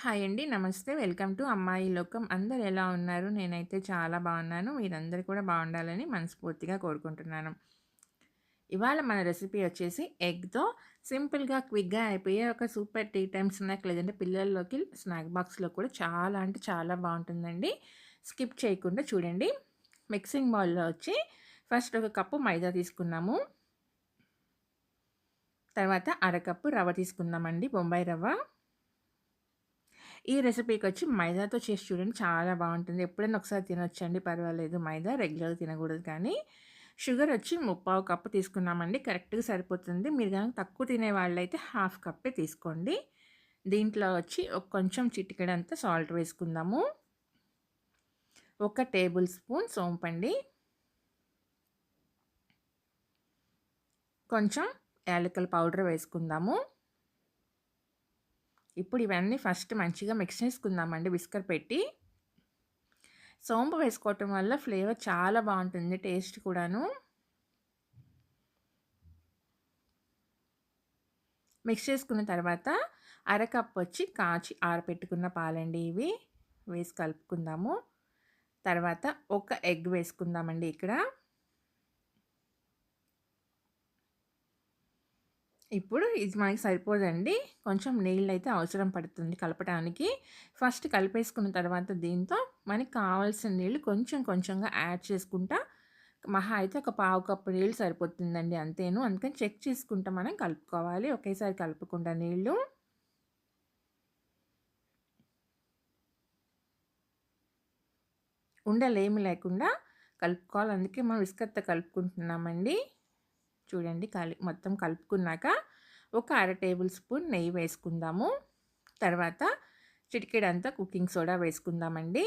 Hi అండి. నమస్తే. Welcome to అమ్మాయి లోకం. అందరు ఎలా ఉన్నారు? నేనైతే చాలా బాగున్నాను. మీరందరూ కూడా బాగుండాలని మనస్ఫూర్తిగా కోరుకుంటున్నాను. ఇవాళ మన రెసిపీ వచ్చేసి ఎగ్తో సింపుల్గా క్విక్గా అయిపోయే ఒక సూపర్ టీ టైమ్ స్నాక్ లేదంటే పిల్లల్లోకి స్నాక్ బాక్స్లో కూడా చాలా అంటే చాలా బాగుంటుందండి. స్కిప్ చేయకుండా చూడండి. మిక్సింగ్ బౌల్లో వచ్చి ఫస్ట్ ఒక కప్పు మైదా తీసుకున్నాము. తర్వాత అరకప్పు రవ్వ తీసుకుందామండి. బొంబాయి రవ్వ. ఈ రెసిపీకి వచ్చి మైదాతో చేసి చూడండి చాలా బాగుంటుంది. ఎప్పుడైనా ఒకసారి తినొచ్చండి పర్వాలేదు. మైదా రెగ్యులర్గా తినకూడదు కానీ షుగర్ వచ్చి ముప్పావు కప్పు తీసుకున్నామండి కరెక్ట్గా సరిపోతుంది. మీరు కనుక తక్కువ తినే వాళ్ళైతే హాఫ్ కప్పే తీసుకోండి. దీంట్లో వచ్చి ఒక కొంచెం చిటికెడంతా సాల్ట్ వేసుకుందాము. ఒక టేబుల్ స్పూన్ సోంపండి కొంచెం యాలకల పౌడర్ వేసుకుందాము. ఇప్పుడు ఇవన్నీ ఫస్ట్ మంచిగా మిక్స్ చేసుకుందామండి విస్కర్ పెట్టి. సోంపు వేసుకోవటం వల్ల ఫ్లేవర్ చాలా బాగుంటుంది టేస్ట్ కూడాను. మిక్స్ చేసుకున్న తర్వాత అరకప్పు వచ్చి కాచి ఆరపెట్టుకున్న పాలండి ఇవి. వేసి కలుపుకుందాము. తర్వాత ఒక ఎగ్ వేసుకుందామండి ఇక్కడ. ఇప్పుడు ఇది మనకి సరిపోదండి. కొంచెం నీళ్ళు అయితే అవసరం పడుతుంది కలపడానికి ఫస్ట్ కలిపేసుకున్న తర్వాత దీంతో మనకి కావాల్సిన నీళ్ళు కొంచెం కొంచెంగా యాడ్ చేసుకుంటా మహా అయితే ఒక పావు కప్పు నీళ్ళు సరిపోతుందండి అంతేను. అందుకని చెక్ చేసుకుంటా మనం కలుపుకోవాలి. ఒకేసారి కలుపుకుంటా నీళ్ళు. ఉండలేమి లేకుండా కలుపుకోవాలి. అందుకే మనం విస్కత్త కలుపుకుంటున్నామండి. చూడండి కలి మొత్తం కలుపుకున్నాక ఒక అర టేబుల్ స్పూన్ నెయ్యి వేసుకుందాము. తర్వాత చిటికెడంతా కుకింగ్ సోడా వేసుకుందామండి.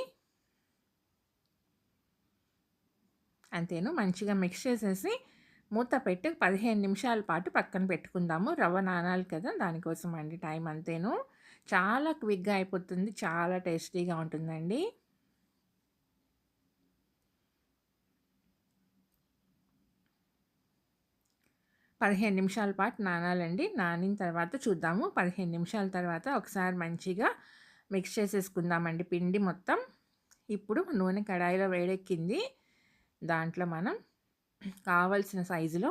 అంతేను మంచిగా మిక్స్ చేసేసి మూత పెట్టి పదిహేను నిమిషాల పాటు పక్కన పెట్టుకుందాము. రవ్వ నానాలి కదా దానికోసం అండి టైం అంతేను. చాలా క్విక్గా అయిపోతుంది చాలా టేస్టీగా ఉంటుందండి. పదిహేను నిమిషాల పాటు నానాలండి. నానిన తర్వాత చూద్దాము. పదిహేను నిమిషాల తర్వాత ఒకసారి మంచిగా మిక్స్ చేసేసుకుందామండి పిండి మొత్తం. ఇప్పుడు నూనె కడాయిలో వేడెక్కింది. దాంట్లో మనం కావలసిన సైజులో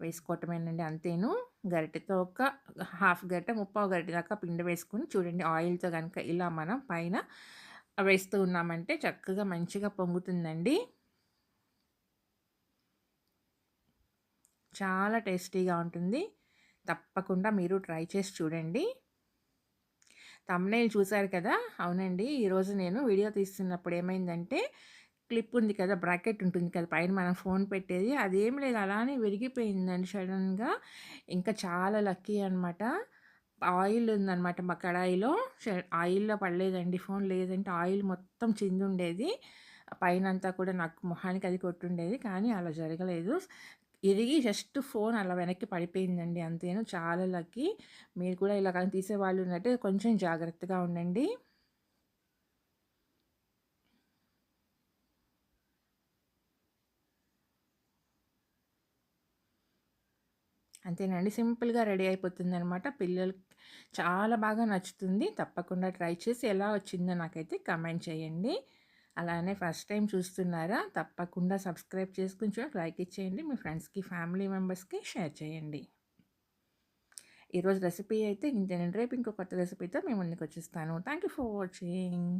వేసుకోవటమేనండి అంతేను. గరిటెతో ఒక హాఫ్ గరిటె ముప్పావు గరిటె దాకా పిండి వేసుకుని చూడండి ఆయిల్తో కనుక ఇలా మనం పైన వేస్తూ ఉన్నామంటే చక్కగా మంచిగా పొంగుతుందండి. చాలా టేస్టీగా ఉంటుంది. తప్పకుండా మీరు ట్రై చేసి చూడండి. తమ్నైల్ చూశారు కదా? అవునండి. ఈరోజు నేను వీడియో తీస్తున్నప్పుడు ఏమైందంటే క్లిప్ ఉంది కదా బ్రాకెట్ ఉంటుంది కదా పైన మనం ఫోన్ పెట్టేది. అదేం లేదు అలానే విరిగిపోయిందండి సడన్గా. ఇంకా చాలా లక్కీ అనమాట ఆయిల్ ఉందన్నమాట మా కడాయిలో. ఆయిల్లో పడలేదండి ఫోన్. లేదంటే ఆయిల్ మొత్తం చింది ఉండేది పైన అంతా కూడా నాకు మొహానికి అది కొట్టుండేది. కానీ అలా జరగలేదు. ఇరిగి జస్ట్ ఫోన్ అలా వెనక్కి పడిపోయిందండి అంతేను చాలా లక్కీ మీరు కూడా ఇలా కానీ తీసేవాళ్ళు ఉన్నట్టే కొంచెం జాగ్రత్తగా ఉండండి. అంతేనండి. సింపుల్గా రెడీ అయిపోతుంది అనమాట పిల్లలకి చాలా బాగా నచ్చుతుంది. తప్పకుండా ట్రై చేసి ఎలా వచ్చిందో నాకైతే కమెంట్ చేయండి. అలానే ఫస్ట్ టైం చూస్తున్నారా తప్పకుండా సబ్స్క్రైబ్ చేసుకుని చూడండి లైక్ ఇచ్చేయండి మీ ఫ్రెండ్స్కి ఫ్యామిలీ మెంబర్స్కి షేర్ చేయండి. ఈరోజు రెసిపీ అయితే ఇంతేనండి రేపు ఇంకో కొత్త రెసిపీతో మేము ముందుకు వచ్చేస్తాను. Thank you for watching.